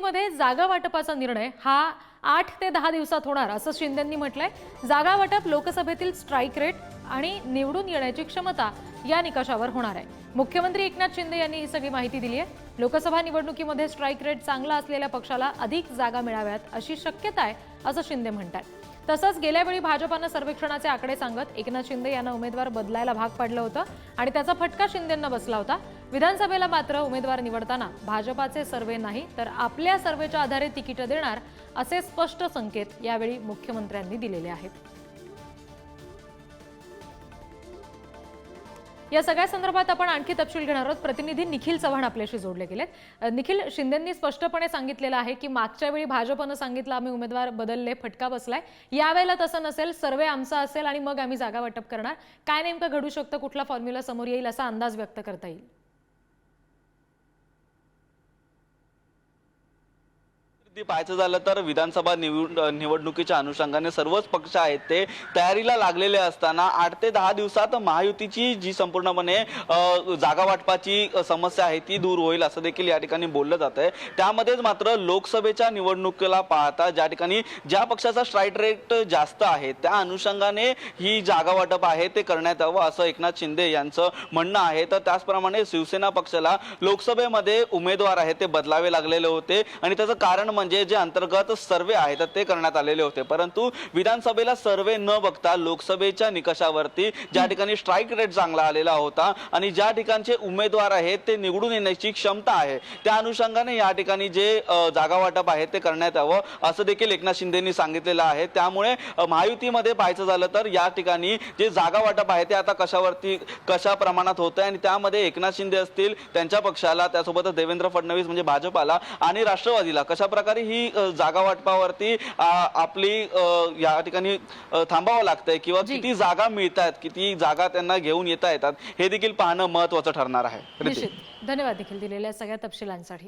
महायुतीमध्ये जागा वाटपाचा निर्णय हा आठ ते दहा दिवसात होणार असं शिंदेंनी म्हटलंय. जागा वाटप लोकसभेतील स्ट्राईक रेट आणि निवडून येण्याची क्षमता या निकषावर होणार आहे. मुख्यमंत्री एकनाथ शिंदे यांनी ही सगळी माहिती दिली आहे. लोकसभा निवडणुकीमध्ये स्ट्राईक रेट चांगला असलेल्या पक्षाला अधिक जागा मिळाव्यात अशी शक्यता आहे असं शिंदे म्हणतात. तसंच गेल्या वेळी भाजपानं सर्वेक्षणाचे आकडे सांगत एकनाथ शिंदे यांना उमेदवार बदलायला भाग पाडलं होतं आणि त्याचा फटका शिंदेंना बसला होता. विधानसभेला मात्र उमेदवार निवडताना भाजपाचे सर्वे नाही तर आपल्या सर्वेच्या आधारे तिकीटं देणार असे स्पष्ट संकेत यावेळी मुख्यमंत्र्यांनी दिलेले आहेत. या सगळ्या संदर्भात आपण आणखी तपशील घेणार आहोत. प्रतिनिधी निखिल चव्हाण आपल्याशी जोडले गेलेत. निखिल शिंदेंनी स्पष्टपणे सांगितलेलं आहे की मागच्या वेळी भाजपनं सांगितलं आम्ही उमेदवार बदलले फटका बसलाय. यावेळेला तसं नसेल सर्वे आमचा असेल आणि मग आम्ही जागा वाटप करणार. काय नेमकं घडू शकतं कुठला फॉर्म्युला समोर येईल असा अंदाज व्यक्त करता येईल. ती पाहायचं झालं तर विधानसभा निवड निवडणुकीच्या अनुषंगाने सर्वच पक्ष आहेत ते तयारीला लागलेले असताना आठ ते दहा दिवसात महायुतीची जी संपूर्णपणे जागा वाटपाची समस्या आहे ती दूर होईल असं देखील या ठिकाणी बोललं जात आहे. त्यामध्येच मात्र लोकसभेच्या निवडणुकीला पाहता ज्या ठिकाणी ज्या पक्षाचा स्ट्राईट रेट जास्त आहे त्या अनुषंगाने ही जागा वाटप आहे ते करण्यात यावं असं एकनाथ शिंदे यांचं म्हणणं आहे. तर त्याचप्रमाणे शिवसेना पक्षाला लोकसभेमध्ये उमेदवार आहे ते बदलावे लागलेले होते आणि त्याचं कारण म्हणजे म्हणजे जे अंतर्गत सर्वे आहेत तर ते करण्यात आलेले होते. परंतु विधानसभेला सर्वे न बघता लोकसभेच्या निकषावरती ज्या ठिकाणी स्ट्राईक रेट चांगला आलेला होता आणि ज्या ठिकाणचे उमेदवार आहेत ते निवडून येण्याची क्षमता आहे. त्या अनुषंगाने या ठिकाणी जे जागा वाटप आहे ते करण्यात यावं असं देखील एकनाथ शिंदेनी सांगितलेलं आहे. त्यामुळे महायुतीमध्ये पाहायचं झालं तर या ठिकाणी जे जागा वाटप आहे ते आता कशावरती कशा प्रमाणात होत आहे आणि त्यामध्ये एकनाथ शिंदे असतील त्यांच्या पक्षाला त्यासोबतच देवेंद्र फडणवीस म्हणजे भाजपाला आणि राष्ट्रवादीला कशा प्रकारे ही अ, जागा वाटपावरती आपली या ठिकाणी थांबावं लागतंय किंवा. किती जागा मिळतात किती जागा त्यांना घेऊन येता येतात हे देखील पाहणं महत्वाचं ठरणार आहे. धन्यवाद निखिल दिलेल्या सगळ्या तपशिलांसाठी.